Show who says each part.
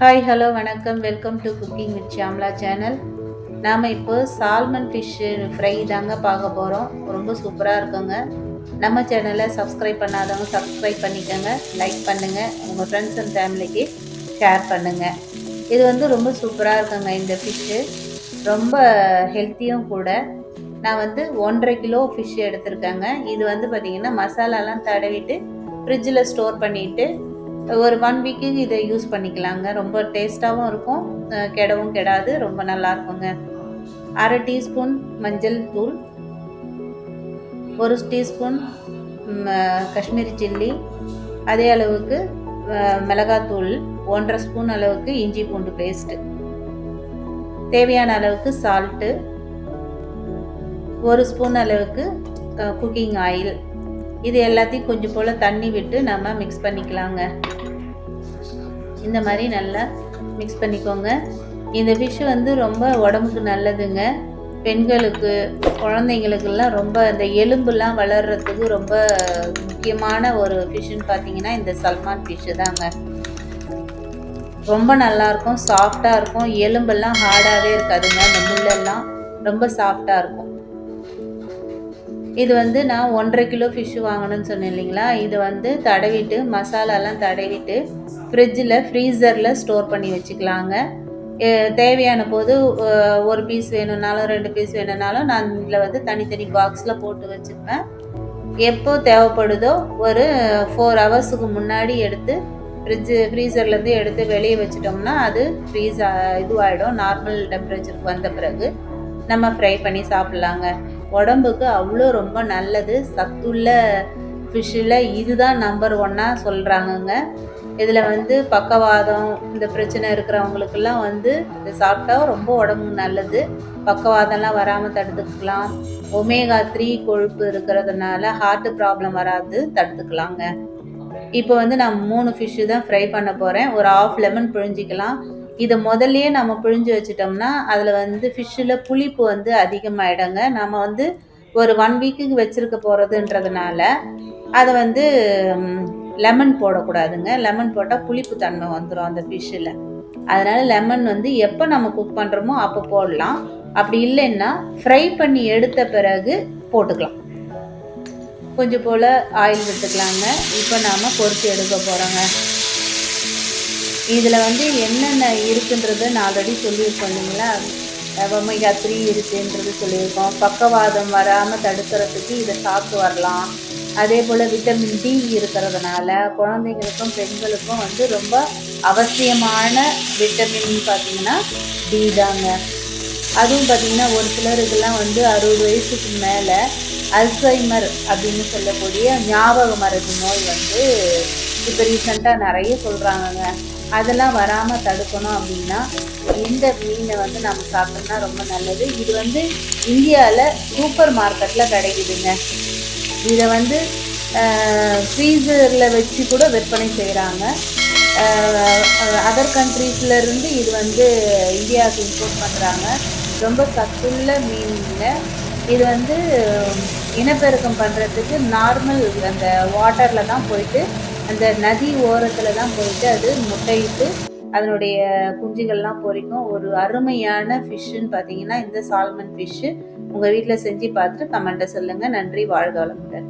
Speaker 1: Hi hello வணக்கம். Welcome to cooking with Shamla channel நாம் இப்போ சால்மன் ஃபிஷ்ஷு ஃப்ரை தாங்க பார்க்க போகிறோம் ரொம்ப சூப்பராக இருக்குங்க. நம்ம சேனலை சப்ஸ்கிரைப் பண்ணாதவங்க சப்ஸ்கிரைப் பண்ணிக்கோங்க. லைக் பண்ணுங்கள் உங்கள் ஃப்ரெண்ட்ஸ் அண்ட் ஃபேமிலிக்கு ஷேர் பண்ணுங்கள் இது வந்து ரொம்ப சூப்பராக இருக்குங்க இந்த ஃபிஷ்ஷு ரொம்ப ஹெல்த்தியும் கூட. நான் வந்து ஒன்றரை கிலோ ஃபிஷ் எடுத்திருக்கேங்க. இது வந்து பார்த்திங்கன்னா மசாலாலாம் தடவிட்டு ஃப்ரிட்ஜில் ஸ்டோர் பண்ணிவிட்டு ஒரு ஒன் வீக்கு இதை யூஸ் பண்ணிக்கலாங்க. ரொம்ப டேஸ்ட்டாகவும் இருக்கும். கெடவும் கெடாது. ரொம்ப நல்லா இருக்குங்க. அரை டீஸ்பூன் மஞ்சள் தூள். ஒரு டீஸ்பூன் காஷ்மீரி சில்லி. அதே அளவுக்கு மிளகாத்தூள். ஒன்றரை ஸ்பூன் அளவுக்கு இஞ்சி பூண்டு பேஸ்ட்டு தேவையான அளவுக்கு சால்ட்டு ஒரு ஸ்பூன் அளவுக்கு குக்கிங் ஆயில் இது எல்லாத்தையும் கொஞ்சம் போல் தண்ணி விட்டு நம்ம மிக்ஸ் பண்ணிக்கலாங்க. இந்த மாதிரி நல்லா மிக்ஸ் பண்ணிக்கோங்க. இந்த ஃபிஷ் வந்து ரொம்ப உடம்புக்கு நல்லதுங்க. பெண்களுக்கு குழந்தைங்களுக்கெல்லாம் ரொம்ப இந்த எலும்புலாம் வளர்கிறதுக்கு ரொம்ப முக்கியமான ஒரு ஃபிஷ்ஷுன்னு பார்த்தீங்கன்னா இந்த சல்மான் ஃபிஷ்ஷு தாங்க. ரொம்ப நல்லாயிருக்கும் சாஃப்டாக இருக்கும். எலும்பெல்லாம் ஹார்டாகவே இருக்காதுங்க. இந்த முள்ளெல்லாம் ரொம்ப சாஃப்டாக இருக்கும். இது வந்து நான் ஒன்றரை கிலோ ஃபிஷ்ஷு வாங்கணும்னு சொன்னேன் இல்லைங்களா? இது வந்து தடவிட்டு மசாலாலாம் தடவிட்டு ஃப்ரிட்ஜில் ஃப்ரீசரில் ஸ்டோர் பண்ணி வச்சுக்கலாங்க. தேவையான போது ஒரு பீஸ் வேணும்னாலும் ரெண்டு பீஸ் வேணும்னாலும் நான் இதில் வந்து தனித்தனி பாக்ஸில் போட்டு வச்சுருப்பேன். எப்போ தேவைப்படுதோ ஒரு ஃபோர் ஹவர்ஸுக்கு முன்னாடி எடுத்து ஃப்ரிட்ஜு ஃப்ரீசர்லேருந்து எடுத்து வெளியே வச்சிட்டோம்னா அது ஃப்ரீஸ் இதுவாகிடும் நார்மல் டெம்பரேச்சருக்கு வந்த பிறகு நம்ம ஃப்ரை பண்ணி சாப்பிட்லாங்க. உடம்புக்கு அவ்வளோ ரொம்ப நல்லது. சத்துள்ள ஃபிஷ்ஷில் இதுதான் நம்பர் ஒன்னாக சொல்கிறாங்கங்க இதில் வந்து பக்கவாதம் இந்த பிரச்சனை இருக்கிறவங்களுக்கெல்லாம் வந்து இதை சாப்பிட்டா ரொம்ப உடம்பு நல்லது. பக்கவாதம்லாம் வராமல் தடுத்துக்கலாம். ஒமேகா த்ரீ கொழுப்பு இருக்கிறதுனால ஹார்ட் ப்ராப்ளம் வராது தடுத்துக்கலாங்க. இப்போ வந்து நான் மூணு ஃபிஷ்ஷு தான் ஃப்ரை பண்ண போகிறேன் ஒரு ஆஃப் லெமன் பிழிஞ்சிக்கலாம். இதை முதல்லையே நம்ம பிழிஞ்சு வச்சிட்டோம்னா அதில் வந்து ஃபிஷ்ஷில் புளிப்பு வந்து அதிகமாகிடுங்க நம்ம வந்து ஒரு ஒன் வீக்குக்கு வச்சுருக்க போகிறதுன்றதுனால அதை வந்து லெமன் போடக்கூடாதுங்க. லெமன் போட்டால் புளிப்பு தன்மை வந்துடும் அந்த ஃபிஷ்ஷில் அதனால் லெமன் வந்து எப்போ நம்ம குக் பண்ணுறோமோ அப்போ போடலாம். அப்படி இல்லைன்னா ஃப்ரை பண்ணி எடுத்த பிறகு போட்டுக்கலாம். கொஞ்சம் போல் ஆயில் விட்டுக்கலாங்க. இப்போ நாம் பொரிச்சு எடுக்க போகிறோங்க இதில் வந்து என்னென்ன இருக்குன்றத நான் ஆல்ரெடி சொல்லியிருக்கோம் இல்லைங்களா? ஒமேகா த்ரீ இருக்குன்றது சொல்லியிருக்கோம். பக்கவாதம் வராமல் தடுக்கிறதுக்கு இதை சாப்பிட்டு வரலாம். அதே போல் விட்டமின் டி இருக்கிறதுனால குழந்தைங்களுக்கும் பெண்களுக்கும் வந்து ரொம்ப அவசியமான விட்டமின் பார்த்திங்கன்னா டி தாங்க. அதுவும் பார்த்திங்கன்னா ஒரு சிலருக்கெல்லாம் வந்து அறுபது வயசுக்கு மேலே அல்சைமர் அப்படின்னு சொல்லக்கூடிய ஞாபக மருந்து நோய் வந்து இப்போ ரீசெண்டாக நிறைய சொல்கிறாங்கங்க அதெல்லாம் வராமல் தடுக்கணும் அப்படின்னா இந்த மீனை வந்து நம்ம சாப்பிட்டோம்னா ரொம்ப நல்லது. இது வந்து இந்தியாவில் சூப்பர் மார்க்கெட்டில் கிடைக்குதுங்க. இதை வந்து ஃப்ரீசரில் வச்சு கூட விற்பனை செய்கிறாங்க அதர் கண்ட்ரீஸ்லேருந்து இது வந்து இந்தியாவுக்கு இம்போர்ட் பண்ணுறாங்க ரொம்ப சத்துள்ள மீனில் இது வந்து இனப்பெருக்கம் பண்ணுறதுக்கு நார்மல் அந்த வாட்டரில் தான் போயிட்டு அந்த நதி ஓரத்தில் தான் போயிட்டு அது முட்டையிட்டு அதனுடைய குஞ்சுகள்லாம் பொறிக்கும் ஒரு அருமையான ஃபிஷ்ஷுன்னு பார்த்தீங்கன்னா இந்த சால்மன் ஃபிஷ்ஷு உங்கள் வீட்டில் செஞ்சு பார்த்துட்டு கமெண்ட்டை சொல்லுங்கள் நன்றி. வாழ்க வளமுடன்.